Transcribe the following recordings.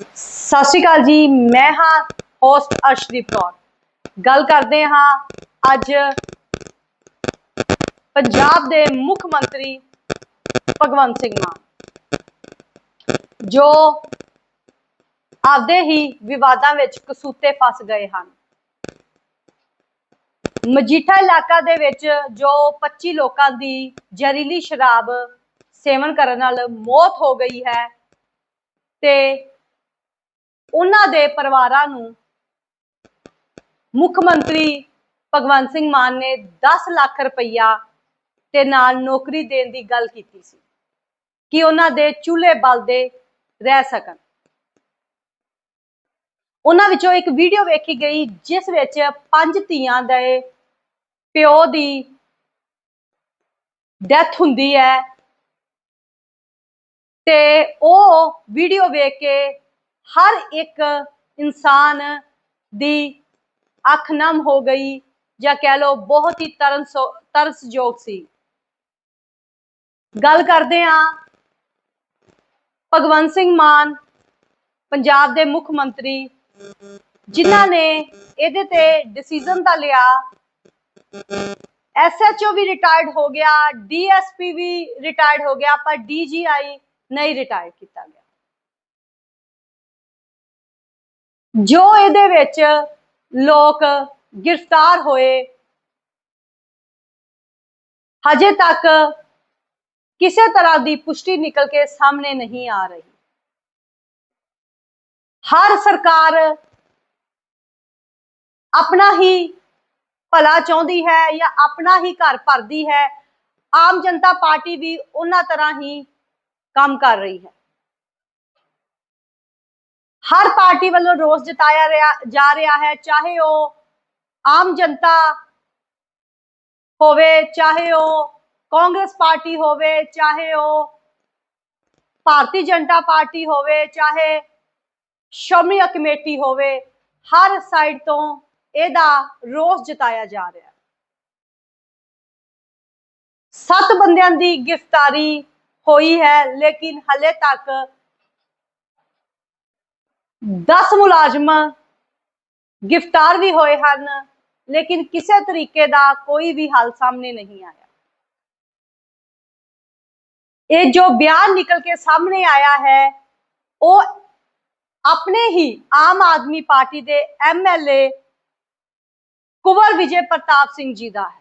ਸਤਿ ਸ਼੍ਰੀ ਅਕਾਲ ਜੀ, ਮੈਂ ਹਾਂ ਹੋਸਟ ਅਰਸ਼ਦੀਪ ਕੌਰ। ਗੱਲ ਕਰਦੇ ਹਾਂ ਅੱਜ ਪੰਜਾਬ ਦੇ ਮੁੱਖ ਮੰਤਰੀ ਭਗਵੰਤ ਸਿੰਘ ਮਾਨ, ਜੋ ਆਪਦੇ ਹੀ ਵਿਵਾਦਾਂ ਵਿੱਚ ਕਸੂਤੇ ਫਸ ਗਏ ਹਨ। ਮਜੀਠਾ ਇਲਾਕਾ ਦੇ ਵਿੱਚ ਜੋ 25 ਲੋਕਾਂ ਦੀ ਜ਼ਹਿਰੀਲੀ ਸ਼ਰਾਬ ਸੇਵਨ ਕਰਨ ਨਾਲ ਮੌਤ ਹੋ ਗਈ ਹੈ ਤੇ ਉਹਨਾਂ ਦੇ ਪਰਿਵਾਰਾਂ ਨੂੰ ਮੁੱਖ ਮੰਤਰੀ ਭਗਵੰਤ ਸਿੰਘ ਮਾਨ ਨੇ 10 ਲੱਖ ਰੁਪਈਆ ਤੇ ਨਾਲ ਨੌਕਰੀ ਦੇਣ ਦੀ ਗੱਲ ਕੀਤੀ ਸੀ ਕਿ ਉਹਨਾਂ ਦੇ ਚੂਲੇ ਬਲਦੇ ਰਹਿ ਸਕਣ। ਉਹਨਾਂ ਵਿੱਚੋਂ ਇੱਕ ਵੀਡੀਓ ਵੇਖੀ ਗਈ ਜਿਸ ਵਿੱਚ ਪੰਜ ਧੀਆਂ ਦੇ ਪਿਓ ਦੀ ਡੈਥ ਹੁੰਦੀ ਹੈ ਤੇ ਉਹ ਵੀਡੀਓ ਵੇਖ ਕੇ ਹਰ ਇੱਕ ਇਨਸਾਨ ਦੀ ਅੱਖ ਨਮ ਹੋ ਗਈ ਜਾਂ ਕਹਿ ਲਓ ਬਹੁਤ ਹੀ ਤਰਸ ਤਰਸਯੋਗ ਸੀ। ਗੱਲ ਕਰਦੇ ਹਾਂ ਭਗਵੰਤ ਸਿੰਘ ਮਾਨ, ਪੰਜਾਬ ਦੇ ਮੁੱਖ ਮੰਤਰੀ, ਜਿਨ੍ਹਾਂ ਨੇ ਇਹਦੇ ਤੇ ਡਿਸੀਜਨ ਤਾਂ ਲਿਆ। ਐਸਐਚਓ ਵੀ ਰਿਟਾਇਰਡ ਹੋ ਗਿਆ ਡੀਐਸਪੀ ਵੀ ਰਿਟਾਇਰਡ ਹੋ ਗਿਆ ਪਰ ਡੀਜੀਆਈ ਨਹੀਂ ਰਿਟਾਇਰ ਕੀਤਾ ਗਿਆ। ਜੋ ਇਹਦੇ ਵਿੱਚ ਲੋਕ ਗ੍ਰਿਫਤਾਰ ਹੋਏ, ਹਜੇ ਤੱਕ ਕਿਸੇ ਤਰ੍ਹਾਂ ਦੀ ਪੁਸ਼ਟੀ ਨਿਕਲ ਕੇ ਸਾਹਮਣੇ ਨਹੀਂ ਆ ਰਹੀ। ਹਰ ਸਰਕਾਰ ਆਪਣਾ ਹੀ ਭਲਾ ਚਾਹੁੰਦੀ ਹੈ ਜਾਂ ਆਪਣਾ ਹੀ ਘਰ ਭਰਦੀ ਹੈ, ਆਮ ਜਨਤਾ ਪਾਰਟੀ ਵੀ ਉਹਨਾਂ ਤਰ੍ਹਾਂ ਹੀ ਕੰਮ ਕਰ ਰਹੀ ਹੈ। ਹਰ ਪਾਰਟੀ ਵੱਲੋਂ ਰੋਸ ਜਤਾਇਆ ਰਿਹਾ, ਜਾ ਰਿਹਾ ਹੈ, ਚਾਹੇ ਉਹ ਆਮ ਜਨਤਾ ਹੋਵੇ, ਚਾਹੇ ਉਹ ਕਾਂਗਰਸ ਪਾਰਟੀ ਹੋਵੇ, ਚਾਹੇ ਉਹ ਭਾਰਤੀ ਜਨਤਾ ਪਾਰਟੀ ਹੋਵੇ, ਚਾਹੇ ਸ਼੍ਰੋਮਣੀ ਕਮੇਟੀ ਹੋਵੇ, ਹਰ ਸਾਈਡ ਤੋਂ ਇਹਦਾ ਰੋਸ ਜਤਾਇਆ ਜਾ ਰਿਹਾ ਸੱਤ ਬੰਦਿਆਂ ਦੀ ਗ੍ਰਿਫਤਾਰੀ ਹੋਈ ਹੈ, ਲੇਕਿਨ ਹਲੇ ਤੱਕ 10 ਮੁਲਾਜ਼ਮ ਗ੍ਰਿਫਤਾਰ ਵੀ ਹੋਏ ਹਨ, ਲੇਕਿਨ ਕਿਸੇ ਤਰੀਕੇ ਦਾ ਕੋਈ ਵੀ ਹੱਲ ਸਾਹਮਣੇ ਨਹੀਂ ਆਇਆ। ਇਹ ਜੋ ਬਿਆਨ ਨਿਕਲ ਕੇ ਸਾਹਮਣੇ ਆਇਆ ਹੈ, ਉਹ ਆਪਣੇ ਹੀ ਆਮ ਆਦਮੀ ਪਾਰਟੀ ਦੇ ਐਮਐਲਏ ਕੁਵਰ ਵਿਜੇ ਪ੍ਰਤਾਪ ਸਿੰਘ ਜੀ ਦਾ ਹੈ।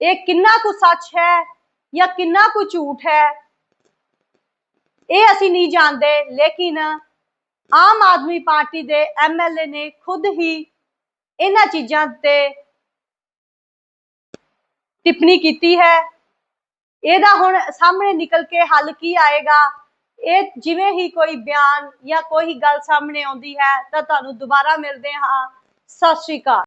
ਇਹ ਕਿੰਨਾ ਕੁ ਸੱਚ ਹੈ ਜਾਂ ਕਿੰਨਾ ਕੁ ਝੂਠ ਹੈ, ਇਹ ਅਸੀਂ ਨਹੀਂ ਜਾਣਦੇ, ਲੇਕਿਨ ਆਮ ਆਦਮੀ ਪਾਰਟੀ ਦੇ ਐਮਐਲਏ ਨੇ ਖੁਦ ਹੀ ਇਹਨਾਂ ਚੀਜ਼ਾਂ ਤੇ ਟਿੱਪਣੀ ਕੀਤੀ ਹੈ। ਇਹਦਾ ਹੁਣ ਸਾਹਮਣੇ ਨਿਕਲ ਕੇ ਹੱਲ ਕੀ ਆਏਗਾ? ਇਹ ਜਿਵੇਂ ਹੀ ਕੋਈ ਬਿਆਨ ਜਾਂ ਕੋਈ ਗੱਲ ਸਾਹਮਣੇ ਆਉਂਦੀ ਹੈ ਤਾਂ ਤੁਹਾਨੂੰ ਦੁਬਾਰਾ ਮਿਲਦੇ ਹਾਂ। ਸਤਿ ਸ਼੍ਰੀ ਅਕਾਲ।